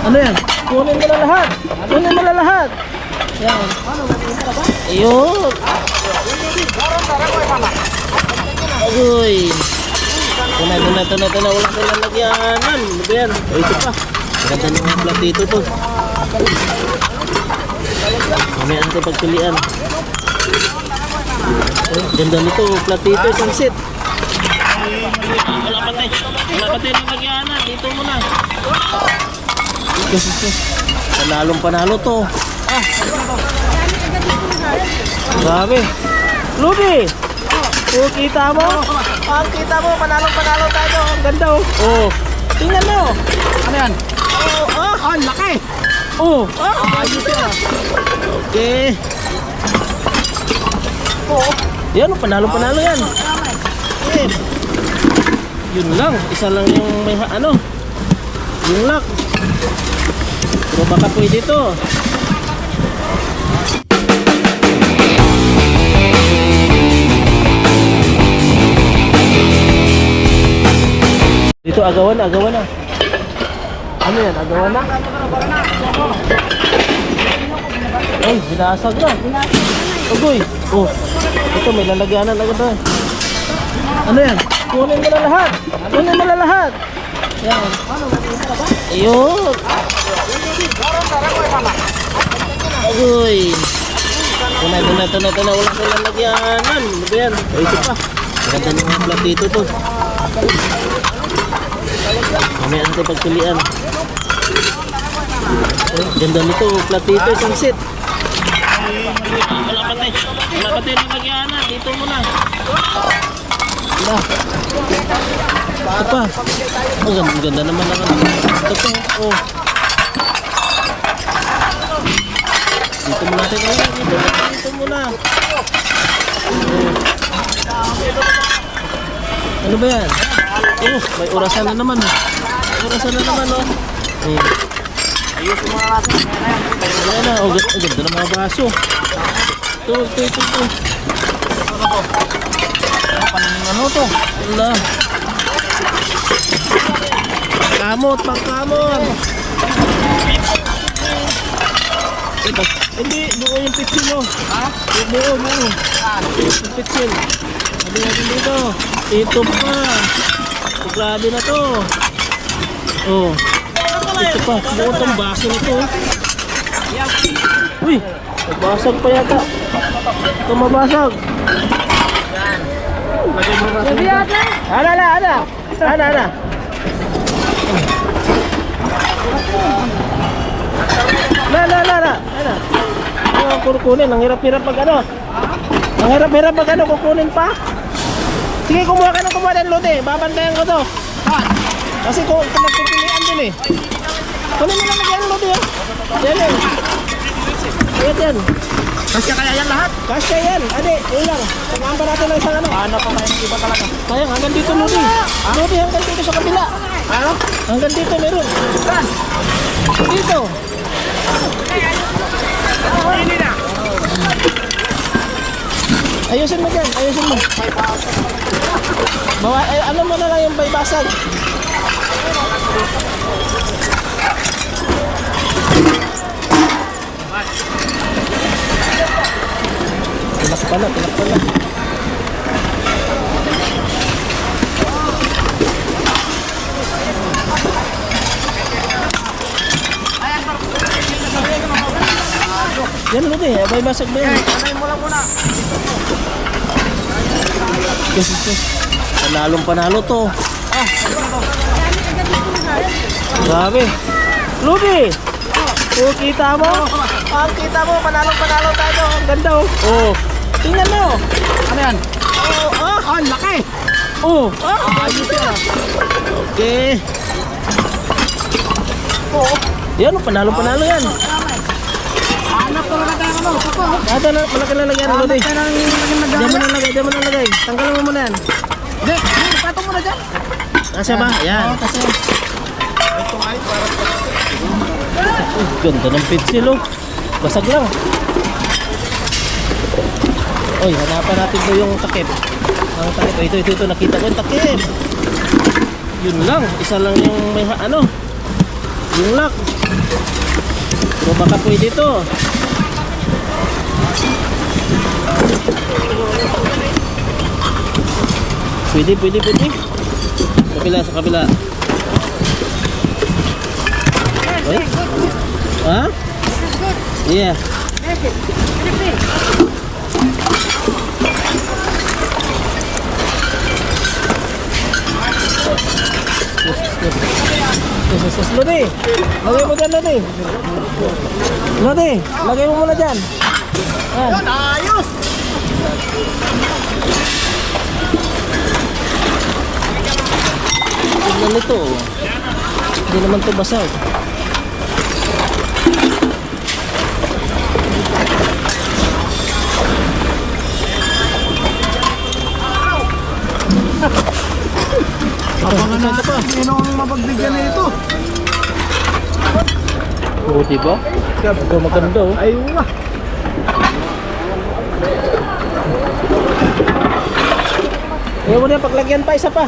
Ano yan? Kunin mo na lahat. Kunin mo na lahat. Yan. Ayun. Agoy. Ito na, ito na, ito na, ito na. Wala kang lalagyanan. Ano yan? O, ito pa. Ganda ng mga platito to. Mamaya natin pagpilian. Oh, ganda nito, platito, pansit. Wala pa tayo. Wala pa tayo lalagyanan. Dito muna. Panalong panalo to. Ah. Grabe. Ruby! Oh, kita mo? Ah, kita mo, panalong panalo tayo. Ang ganda oh. Oh. Tingnan mo. Ano yan? Oh, ah. Ah, laki. Oh, ah. Ayos yan. Okay. Oh. Yan, panalo panalo yan. Okay. Yun lang, isa lang yung may ano. Yung lock. So baka pwede to. Dito agawan na, agawan na. Ano yan, agawan na? Ay, binasag na. Ugoy. Oh, ito may lalagyanan agad na. Ano yan? Kunin mo na lahat. Kunin mo na lahat. Yan. Ayun. Agoy. Ito na, ito na, na, na. Wala kang lalagyanan. Ano ba yan? Ito pa. Ganda ng mga platito to. Mamaya natin pagpilian. Ganda nito, platito, pansit. Wala pa tayo. Wala pa tayo lalagyanan. Dito muna. Wala. Ito pa. Oh, ganda, naman ang ano. Ito pa. Oh. Dito muna tayo. Oh, dito. Dito muna. Oh. Ano ba yan? Oh, may orasan na naman. May orasan na naman, oh. Hmm. Ayos mo na natin. Ayan na, oh, ganda, ng mga baso. Ito, ito, ito, ito. Ano to? Wala. Kamot, pangkamot. Ito, hindi, buo yung pitsin mo. Ha? Buo, buo. Yung pitsin. Sabi natin dito. Ito pa. Grabe na to. Oh. Ito pa. Buo tong baso nito. oh. Uy, nabasag pa yata. Ito mabasag. Lagay mo na. Ana, ana, ana. Ana, ana. Na, na, na, na. Ana. Ano ang kukunin? Ang hirap-hirap pag ano? Ang hirap-hirap pag ano, kukunin pa? Sige, kumuha ka ng kumuha ng lote. Babantayan ko to. Kasi kung nagpipilian din eh. Kunin mo lang lagyan ng lote ah. Yan eh. Ayan yan. Kasya kaya yan lahat? Kasya yan. Ade, yun lang. Pag pa natin ng isang ano. Hanap pa ng iba talaga. Kaya hanggang dito Lodi. Lodi hanggang dito sa kabila. Ano? Hanggang dito meron. Saan? Dito. Hindi na. Ayusin mo dyan. Ayusin mo. Bawa, eh, ano mo na lang yung baybasag. Tilak pala, tilak pala. Yan Lodi, eh, baybasag ba yan? Anay mo lang muna. Yes, yes, yes. Panalong panalo to. Ah. Grabe. Ruby! Oh, kita mo? Ah, kita mo, panalong panalo tayo. Ang ganda oh. Oh. Tingnan mo. Ano yan? Oh, ah. Ah, laki. Oh. Ah, ayos yan. Okay. Yan, oh, panalong panalo yan. Hanap talaga tayo ano. Suko. Ito na, malaki na lagyan, ng na Diyan mo na lagay, diyan mo na lagay. Tanggalan mo muna yan. Hindi, hindi. Patong mo na dyan. Nasa ba? Yan. Oo, kasi. Ito ay para Uh, ganda ng pencil oh. Basag lang. Oy, hanapan natin po yung takip. Ang takip. Ito, ito, ito. Nakita ko yung takip. Yun lang. Isa lang yung may ano. Yung lock. Pero baka pwede to. Pwede, pwede, pwede. Sa kabila, sa kabila. Ay? Ha? Yeah. Yes, yes, yes. Lodi, lagay mo dyan, Lodi. Lodi, lagay mo muna dyan. Yan. Ayos! Tignan nito. oh. Hindi naman to basag. Abangan natin. Sino ang mapagbigyan na ito? Oo, diba? Ito maganda oh. Ayun nga. Ayaw mo na, paglagyan pa, isa pa.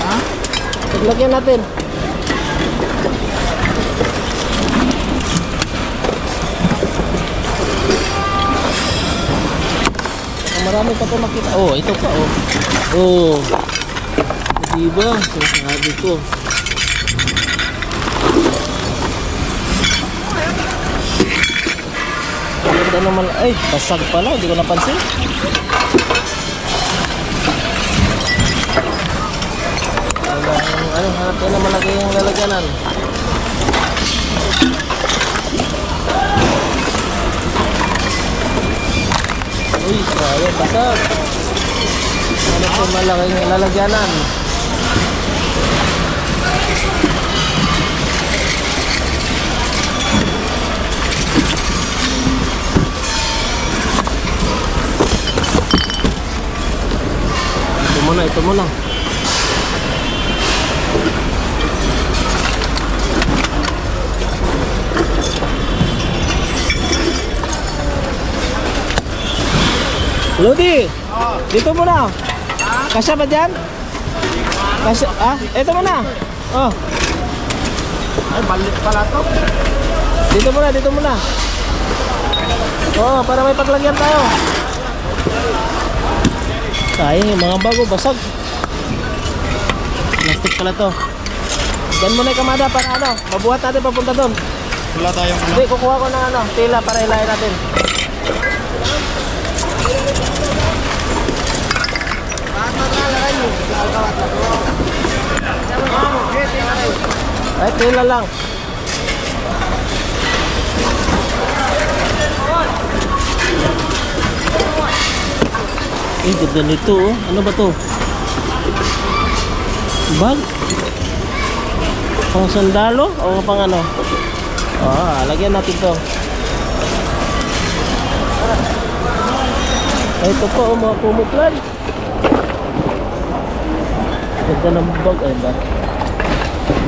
Ha? Paglagyan natin. Marami pa ito makita. Oh, ito pa oh. Oh. Diba? Sinasabi ko. Ang Ganda naman. Ay, basag pala. Hindi ko napansin. Yung ano, hanap tayo na malaki yung lalagyanan. Uy, sayang, basag. Hanap tayo malaki yung lalagyanan. Muna, ito muna. Lodi! Dito muna. Kasya ba dyan? Kasya, ah? Ito muna. Oh, Ay, balik pala to. dito muna, dito muna. Oh, para may paglagyan tayo. Sayang yung mga bago, basag. Plastic pala to. Diyan muna yung kamada para ano, mabuhat natin papunta doon. Wala tayong ano. Hindi, kukuha ko ng ano, tila para ilayin natin. Ay, tila lang. Eh, ganda nito oh. Ano ba to? Bag? Pang sandalo? O pang ano? Ah, lagyan natin to. Ito po, oh, mga kumuplan. Ganda ng bag. Ay, ba?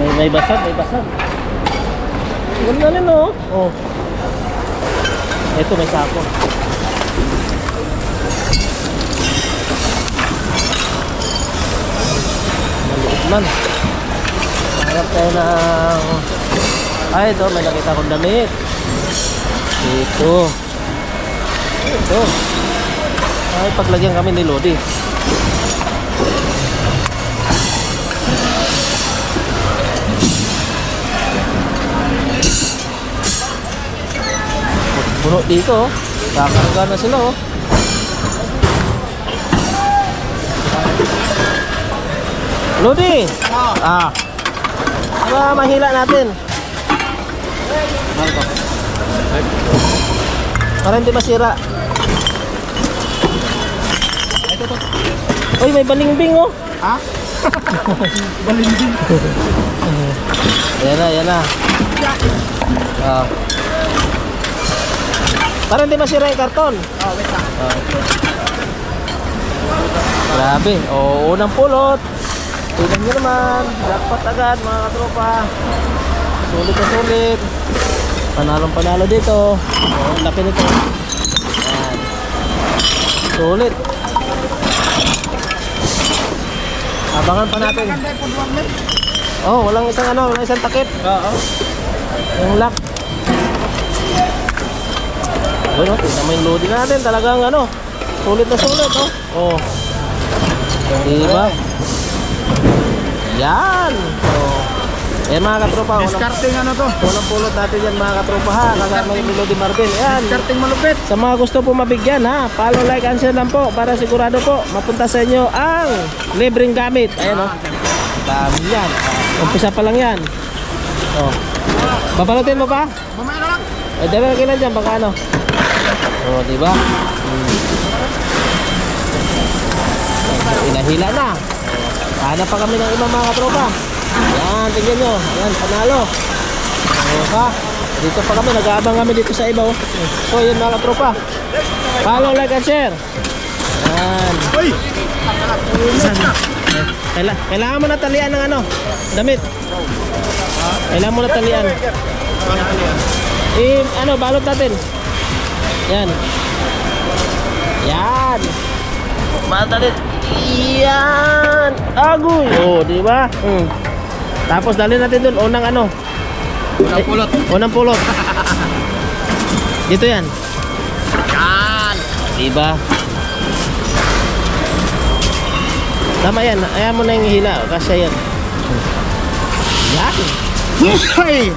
May, may basag, may basag. Ganda rin, oh. Oh. Ito, may sako. Man. Harap tayo ng... Ay, ito, may nakita akong damit. Ito. Ito. Ay, paglagyan kami ni Lodi. Puno dito, oh. Kakarga na sila, oh. Lodi! Ah. Para mahila natin. Para hindi masira. Ito to. Uy, may balingbing oh. Ha? Balinding. Ayan na, ayan na. Ah. Para hindi masira yung karton. Oh, wait lang. Ah. Grabe. O, unang pulot. Tingnan nyo naman. Jackpot agad mga katropa. Sulit na sulit. Panalong panalo dito. O, ang laki nito. Ayan. Sulit. Abangan pa natin. Oh, walang isang ano, walang isang takip. Oo. Yung lock. Bueno, tingnan mo yung loading natin. Talagang ano, sulit na sulit, oh. Oh. Diba? Yan. Oh. Yan mga katropa. Discarding ano to? unang pulot natin yan mga katropa ha. Kasama yung Melody Marvel. Yan. Discarding malupit. Sa mga gusto po mabigyan ha, follow, like, and share lang po para sigurado po mapunta sa inyo ang libreng gamit. Ayan o. Dami yan. Umpisa pa lang yan. Oh. Babalutin mo pa? Mamaya na lang. Eh, dala lagi lang dyan, baka ano. Oh, di ba? Hmm. Hinahila na. Hanap pa kami ng ibang mga katropa. Yan, tingnan nyo. Yan, panalo. Oh, ha? Dito pa kami, nag-aabang kami dito sa iba. Oh. So, yun mga katropa. Follow, like, and share. Yan. Uy! Kaila, kailangan mo na talian ng ano, damit. Kailangan mo na talian. Eh, ano, balot natin. Yan. Yan. Balot natin. Yan. Agoy. Oh, di ba? Hmm. Tapos dalhin natin doon unang ano, Unang pulot. unang pulot. Dito yan. Yan! Di ba? Tama yan. Ayan mo na yung hila. Kasi yan. Yan. Ay!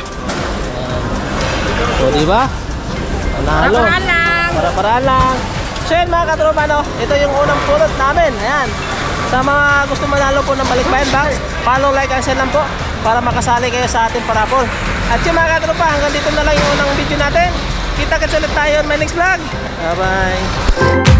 O, di ba? Panalo. Para-para lang. So yun mga katropa, no? Ito yung unang pulot namin. Ayan. Sa mga gusto manalo po ng balikbayan box, follow, like, and share lang po para makasali kayo sa ating parapol. At yung mga katropa, hanggang dito na lang yung unang video natin. Kita-kits ulit tayo on my next vlog. Bye-bye.